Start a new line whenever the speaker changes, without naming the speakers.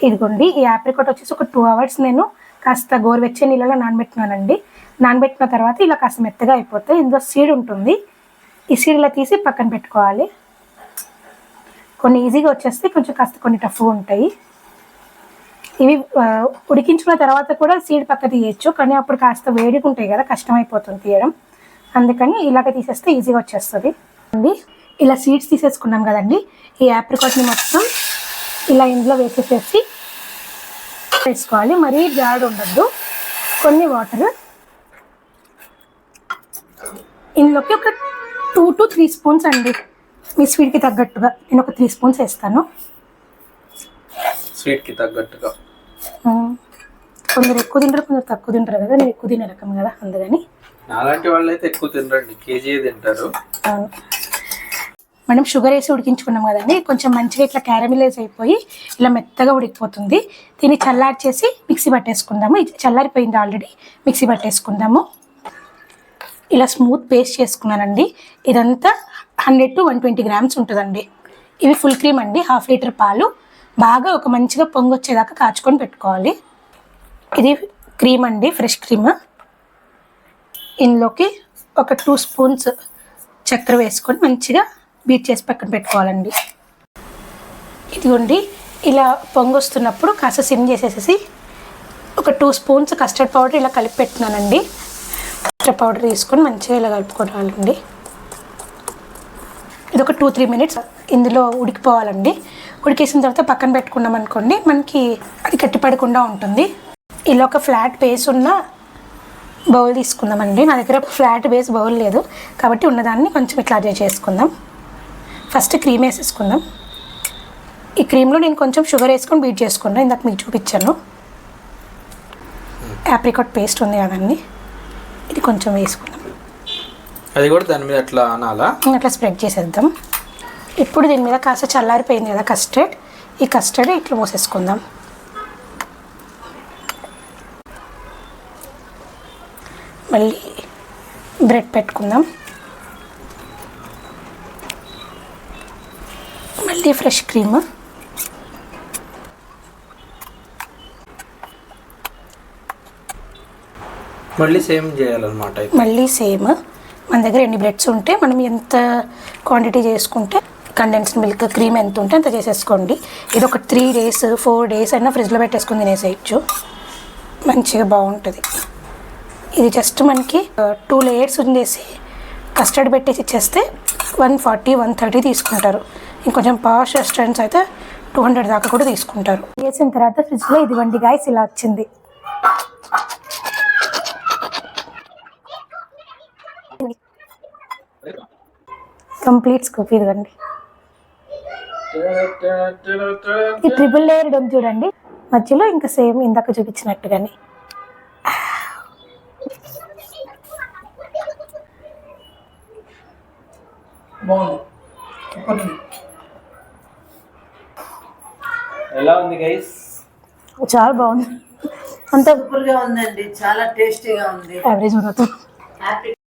ఇదిగోండి ఈ ఆప్రికాట్ వచ్చేసి ఒక టూ అవర్స్ నేను కాస్త గోరువెచ్చే నీళ్ళలో నానబెట్టినానండి నానబెట్టిన తర్వాత ఇలా కాస్త మెత్తగా అయిపోతాయి ఇందులో సీడ్ ఉంటుంది. ఈ సీడ్ ఇలా తీసి పక్కన పెట్టుకోవాలి. కొన్ని ఈజీగా వచ్చేస్తే కొంచెం కాస్త కొన్ని టఫ్గా ఉంటాయి. ఇవి ఉడికించుకున్న తర్వాత కూడా సీడ్ పక్క తీయచ్చు కానీ అప్పుడు కాస్త వేడిగా ఉంటాయి కదా కష్టం అయిపోతుంది తీయడం. అందుకని ఇలాగ తీసేస్తే ఈజీగా వచ్చేస్తుంది. అండి ఇలా సీడ్స్ తీసేసుకున్నాం కదండి ఈ యాప్రికాట్ని మొత్తం ఇలా ఇందులో వేసేసేసి వేసుకోవాలి. మరీ జాడ్ ఉండద్దు. కొన్ని వాటర్. ఇందులోకి ఒక టూ టు త్రీ స్పూన్స్ అండి. మీ స్వీట్కి తగ్గట్టుగా నేను ఒక త్రీ స్పూన్స్ వేస్తాను.
స్వీట్కి తగ్గట్టుగా.
కొందరు ఎక్కువ తింటారు కొందరు తక్కువ తింటారు కదా. నేను ఎక్కువ తినే రకం కదా అందుకని.
నాలాంటి వాళ్ళు అయితే ఎక్కువ తినరండి. కేజీ తింటారు.
మనం షుగర్ వేసి ఉడికించుకున్నాం కదండి కొంచెం మంచిగా ఇట్లా క్యారమిలైజ్ అయిపోయి ఇలా మెత్తగా ఉడికిపోతుంది. దీన్ని చల్లారి చేసి మిక్సీ పట్టేసుకుందాము. ఇది చల్లారిపోయింది ఆల్రెడీ మిక్సీ పట్టేసుకుందాము. ఇలా స్మూత్ పేస్ట్ చేసుకున్నానండి. ఇదంతా hundred to one twenty grams ఉంటుందండి. ఇవి ఫుల్ క్రీమ్ అండి హాఫ్ లీటర్ పాలు. బాగా ఒక మంచిగా పొంగొచ్చేదాకా కాచుకొని పెట్టుకోవాలి. ఇది క్రీమ్ అండి ఫ్రెష్ క్రీమ్. ఇందులోకి ఒక టూ స్పూన్స్ చక్కెర వేసుకొని మంచిగా బీట్ చేసి పక్కన పెట్టుకోవాలండి. ఇదిగోండి ఇలా పొంగొస్తున్నప్పుడు కాస్త సిమ్ చేసేసేసి ఒక టూ స్పూన్స్ కస్టర్డ్ పౌడర్ ఇలా కలిపి పెట్టినానండి కస్టర్డ్ పౌడర్ తీసుకొని మంచిగా ఇలా కలుపుకోవాలండి. ఇది ఒక టూ త్రీ మినిట్స్ ఇందులో ఉడికిపోవాలండి. ఉడికేసిన తర్వాత పక్కన పెట్టుకున్నాం అనుకోండి మనకి అది గట్టిపడకుండా ఉంటుంది. ఇలా ఒక ఫ్లాట్ బేస్ ఉన్న బౌల్ తీసుకుందామండి. నా దగ్గర ఫ్లాట్ బేస్ బౌల్ లేదు కాబట్టి ఉన్నదాన్ని కొంచెం ఇట్లా అడ్జస్ట్ చేసుకుందాం. ఫస్ట్ క్రీమ్ వేసేసుకుందాం. ఈ క్రీమ్లో నేను కొంచెం షుగర్ వేసుకొని బీట్ చేసుకున్నాను ఇందాక మీకు చూపించాను. యాప్రికాట్ పేస్ట్ ఉంది కదండి. ఇది కొంచెం వేసుకుందాం.
అది కూడా దాని మీద అట్లా అనాలా?
అట్లా స్ప్రెడ్ చేసేద్దాం. ఇప్పుడు దీని మీద కాస్త చల్లారిపోయింది కదా కస్టర్డ్. ఈ కస్టర్డ్ ఇట్లా పోసేసుకుందాం. మళ్ళీ బ్రెడ్ పెట్టుకుందాం. మళ్ళీ ఫ్రెష్ క్రీమ్.
మళ్ళీ సేమ్ చేయాలన్నమాట
మళ్ళీ సేమ్. మన దగ్గర ఎన్ని బ్రెడ్స్ ఉంటే మనం ఎంత క్వాంటిటీ చేసుకుంటే కండెన్స్డ్ మిల్క్ క్రీమ్ ఎంత ఉంటే అంత చేసేసుకోండి. ఇది ఒక త్రీ డేస్ ఫోర్ డేస్ అయినా ఫ్రిడ్జ్లో పెట్టేసుకుని తినేసేయచ్చు. మంచిగా బాగుంటుంది. ఇది జస్ట్ మనకి టూ లేయర్స్ ఉండేసి కస్టర్డ్ పెట్టేసి ఇచ్చేస్తే వన్ ఫార్టీ వన్ థర్టీ తీసుకుంటారు. ఇంకొంచెం పాష్ రెస్టారెంట్స్ అయితే టూ హండ్రెడ్ దాకా కూడా తీసుకుంటారు. వేసిన తర్వాత ఫ్రిడ్జ్లో ఇదిగోండి గాయస్ ఇలా వచ్చింది. కంప్లీట్ స్కూప్ ఇదిగండి. ఈ ట్రిపుల్ లేయర్ డమ్ చూడండి. మధ్యలో ఇంకా సేమ్ ఇందాక చూపించినట్టుగానే.
ఎలా ఉంది గైస్
చాలా బాగుంది. అంత
సూపర్గా ఉందండి. చాలా టేస్టీగా ఉంది.
Average
happy